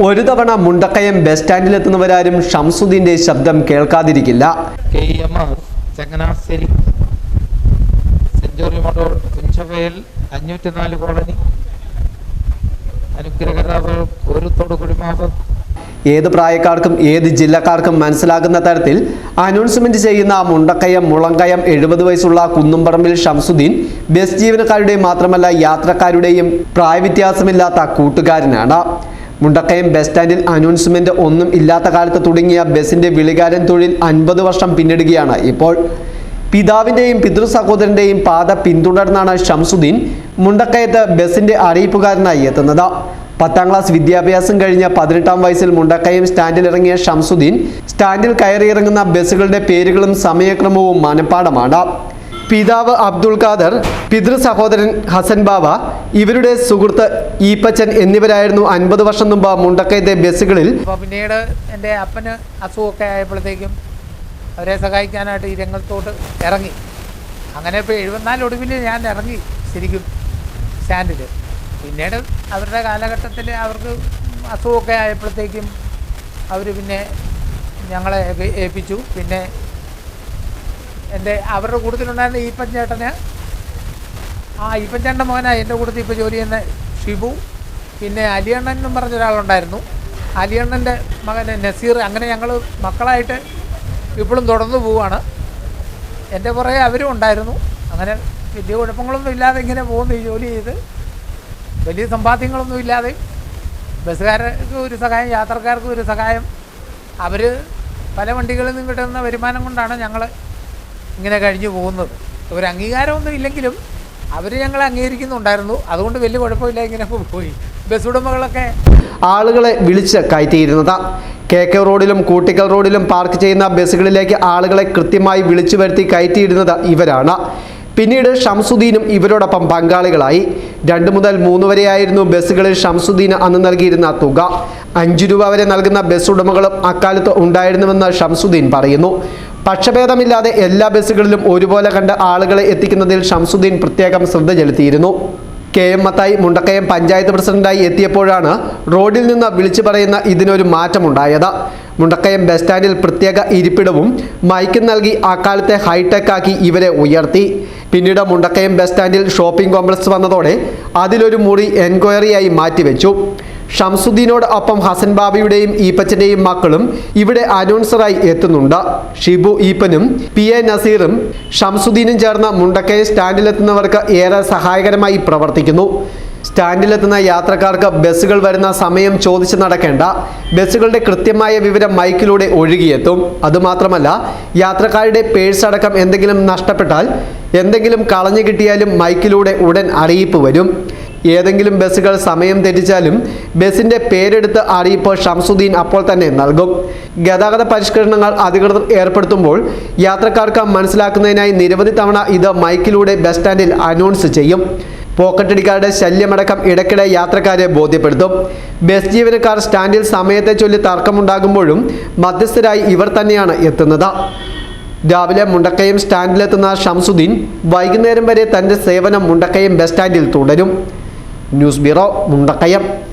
ഒരു തവണ മുണ്ടക്കയം ബസ് സ്റ്റാൻഡിൽ എത്തുന്നവരാരും ഷംസുദ്ദീന്റെ ശബ്ദം കേൾക്കാതിരിക്കില്ല. K M R Changanassery century motor Punchavayal അഞ്ഞൂറ്റി നാല് കോളനി. അനുഗ്രഹരാവ് കോരുത്തോട് കുടിമാവ് ഏത് പ്രായക്കാർക്കും ഏത് ജില്ലക്കാർക്കും മനസ്സിലാകുന്ന തരത്തിൽ അനൗൺസ്മെന്റ് ചെയ്യുന്ന മുണ്ടക്കയം മുളങ്കയം എഴുപത് വയസ്സുള്ള കുന്നുംപറമ്പിൽ ഷംസുദ്ദീൻ ബസ് ജീവനക്കാരുടെയും മാത്രമല്ല യാത്രക്കാരുടെയും പ്രായവ്യത്യാസമില്ലാത്ത കൂട്ടുകാരനാണ്. മുണ്ടക്കയം ബസ് സ്റ്റാൻഡിൽ അനൗൺസ്മെന്റ് ഒന്നും ഇല്ലാത്ത കാലത്ത് തുടങ്ങിയ ബസിന്റെ വിളികാരൻ തൊഴിൽ അൻപത് വർഷം പിന്നിടുകയാണ്. ഇപ്പോൾ പിതാവിന്റെയും പിതൃ സഹോദരന്റെയും പാത പിന്തുടർന്നാണ് ഷംസുദ്ദീൻ മുണ്ടക്കയത്ത് ബസിന്റെ അറിയിപ്പുകാരനായി എത്തുന്നത്. പത്താം ക്ലാസ് വിദ്യാഭ്യാസം കഴിഞ്ഞ പതിനെട്ടാം വയസ്സിൽ മുണ്ടക്കയം സ്റ്റാൻഡിൽ ഇറങ്ങിയ ഷംസുദ്ദീൻ സ്റ്റാൻഡിൽ കയറിയിറങ്ങുന്ന ബസ്സുകളുടെ പേരുകളും സമയക്രമവും മനപ്പാടമാണ്. പിതാവ് അബ്ദുൾ ഖാദർ പിതൃ സഹോദരൻ ഹസൻ ബാബ ഇവരുടെ സുഹൃത്ത് ഈപ്പച്ചൻ എന്നിവരായിരുന്നു അൻപത് വർഷം മുമ്പ് മുണ്ടക്കയത്തെ ബസ്സുകളിൽ പിന്നീട് എന്റെ അപ്പന് അസുഖമൊക്കെ ആയപ്പോഴത്തേക്കും അവരെ സഹായിക്കാനായിട്ട് ഈ രംഗത്തോട്ട് ഇറങ്ങി. അങ്ങനെ ഇപ്പോൾ എഴുപത്തിനാല് ഒടുവിൽ ഞാൻ ഇറങ്ങി ശരിക്കും സ്റ്റാൻഡിൽ. പിന്നീട് അവരുടെ കാലഘട്ടത്തിൽ അവർക്ക് അസുഖമൊക്കെ ആയപ്പോഴത്തേക്കും അവർ പിന്നെ ഞങ്ങളെ ഏൽപ്പിച്ചു. പിന്നെ എന്റെ അവരുടെ കൂട്ടത്തിലുണ്ടായിരുന്ന ഈപ്പൻ ചേട്ടന്. ആ ഈപ്പൻ ചേട്ടന്റെ മോനാണ് എന്റെ കൂട്ടത്തിൽ ഇപ്പോൾ ജോലി ചെയ്യുന്ന ഷിബു. പിന്നെ അലിയണ്ണൻ എന്നും പറഞ്ഞ ഒരാളുണ്ടായിരുന്നു. അലിയണ്ണന്റെ മകൻ നസീർ. അങ്ങനെ ഞങ്ങൾ മക്കളായിട്ട് ഇപ്പോഴും തുടർന്നു പോവുകയാണ്. എന്റെ പുറകെ അവരും ഉണ്ടായിരുന്നു. അങ്ങനെ വലിയ കുഴപ്പങ്ങളൊന്നും ഇല്ലാതെ ഇങ്ങനെ പോകുന്നു ഈ ജോലി ചെയ്ത്. വലിയ സമ്പാദ്യങ്ങളൊന്നും ഇല്ലാതെ ബസ്സുകാർക്ക് ഒരു സഹായം യാത്രക്കാർക്ക് ഒരു സഹായം. അവർ പല വണ്ടികളിൽ നിന്ന് കിട്ടുന്ന വരുമാനം കൊണ്ടാണ് ഞങ്ങൾ ഇങ്ങനെ കഴിഞ്ഞു പോകുന്നത് ഒരു അംഗീകാരമൊന്നും ഇല്ലെങ്കിലും അവർ ഞങ്ങളെ അംഗീകരിക്കുന്നുണ്ടായിരുന്നു. അതുകൊണ്ട് വലിയ കുഴപ്പമില്ല ഇങ്ങനെ പോയി. ബസ് ഉടമകളൊക്കെ ആളുകളെ വിളിച്ച് കയറ്റിയിരുന്നത്. കെ കെ റോഡിലും കൂട്ടിക്കൽ റോഡിലും പാർക്ക് ചെയ്യുന്ന ബസ്സുകളിലേക്ക് ആളുകളെ കൃത്യമായി വിളിച്ചു വരുത്തി കയറ്റിയിരുന്നത് ഇവരാണ്. പിന്നീട് ഷംസുദ്ദീനും ഇവരോടൊപ്പം പങ്കാളികളായി. രണ്ട് മുതൽ മൂന്ന് വരെയായിരുന്നു ബസ്സുകളിൽ ഷംസുദ്ദീന് അന്ന് നൽകിയിരുന്ന തുക. അഞ്ചു രൂപ വരെ നൽകുന്ന ബസ് ഉടമകളും അക്കാലത്ത് ഉണ്ടായിരുന്നുവെന്ന് ഷംസുദ്ദീൻ പറയുന്നു. പക്ഷഭേദമില്ലാതെ എല്ലാ ബസ്സുകളിലും ഒരുപോലെ കണ്ട് ആളുകളെ എത്തിക്കുന്നതിൽ ഷംസുദ്ദീൻ പ്രത്യേകം ശ്രദ്ധ ചെലുത്തിയിരുന്നു. കെ എം മത്തായി മുണ്ടക്കയം പഞ്ചായത്ത് പ്രസിഡന്റായി എത്തിയപ്പോഴാണ് റോഡിൽ നിന്ന് വിളിച്ചു പറയുന്ന ഇതിനൊരു മാറ്റമുണ്ടായത്. മുണ്ടക്കയം ബസ് സ്റ്റാൻഡിൽ പ്രത്യേക ഇരിപ്പിടവും മൈക്കും നൽകി അക്കാലത്തെ ഹൈടെക് ആക്കി ഇവരെ ഉയർത്തി. പിന്നീട് മുണ്ടക്കയം ബസ് സ്റ്റാൻഡിൽ ഷോപ്പിംഗ് കോംപ്ലക്സ് വന്നതോടെ അതിലൊരു മുറി എൻക്വയറിയായി മാറ്റിവെച്ചു. ഷംസുദ്ദീനോട് ഒപ്പം ഹസൻ ബാബയുടെയും ഈപ്പച്ചന്റെയും മക്കളും ഇവിടെ അനൗൺസറായി എത്തുന്നുണ്ട്. ഷിബു ഈപ്പനും പി എ നസീറും ഷംസുദ്ദീനും ചേർന്ന മുണ്ടക്കയ സ്റ്റാൻഡിലെത്തുന്നവർക്ക് ഏറെ സഹായകരമായി പ്രവർത്തിക്കുന്നു. സ്റ്റാൻഡിലെത്തുന്ന യാത്രക്കാർക്ക് ബസ്സുകൾ വരുന്ന സമയം ചോദിച്ച് നടക്കേണ്ട. ബസ്സുകളുടെ കൃത്യമായ വിവരം മൈക്കിലൂടെ ഒഴുകിയെത്തും. അതുമാത്രമല്ല യാത്രക്കാരുടെ പേഴ്സ് അടക്കം എന്തെങ്കിലും നഷ്ടപ്പെട്ടാൽ എന്തെങ്കിലും കളഞ്ഞു കിട്ടിയാലും മൈക്കിലൂടെ ഉടൻ അറിയിപ്പ് വരും. ഏതെങ്കിലും ബസ്സുകൾ സമയം തെറ്റിച്ചാലും ബസ്സിന്റെ പേരെടുത്ത് അറിയിപ്പ് ഷംസുദ്ദീൻ അപ്പോൾ തന്നെ നൽകും. ഗതാഗത പരിഷ്കരണങ്ങൾ അധികൃതർ ഏർപ്പെടുത്തുമ്പോൾ യാത്രക്കാർക്ക് മനസ്സിലാക്കുന്നതിനായി നിരവധി തവണ ഇത് മൈക്കിലൂടെ ബസ് സ്റ്റാൻഡിൽ അനൗൺസ് ചെയ്യും. പോക്കറ്റടിക്കാരുടെ ശല്യമടക്കം ഇടയ്ക്കിടെ യാത്രക്കാരെ ബോധ്യപ്പെടുത്തും. ബസ് ജീവനക്കാർ സ്റ്റാൻഡിൽ സമയത്തെ ചൊല്ലി തർക്കമുണ്ടാകുമ്പോഴും മധ്യസ്ഥരായി ഇവർ തന്നെയാണ് എത്തുന്നത്. രാവിലെ മുണ്ടക്കയം സ്റ്റാൻഡിലെത്തുന്ന ഷംസുദ്ദീൻ വൈകുന്നേരം വരെ തന്റെ സേവനം മുണ്ടക്കയം ബസ് സ്റ്റാൻഡിൽ തുടരും. news bureau, kaya.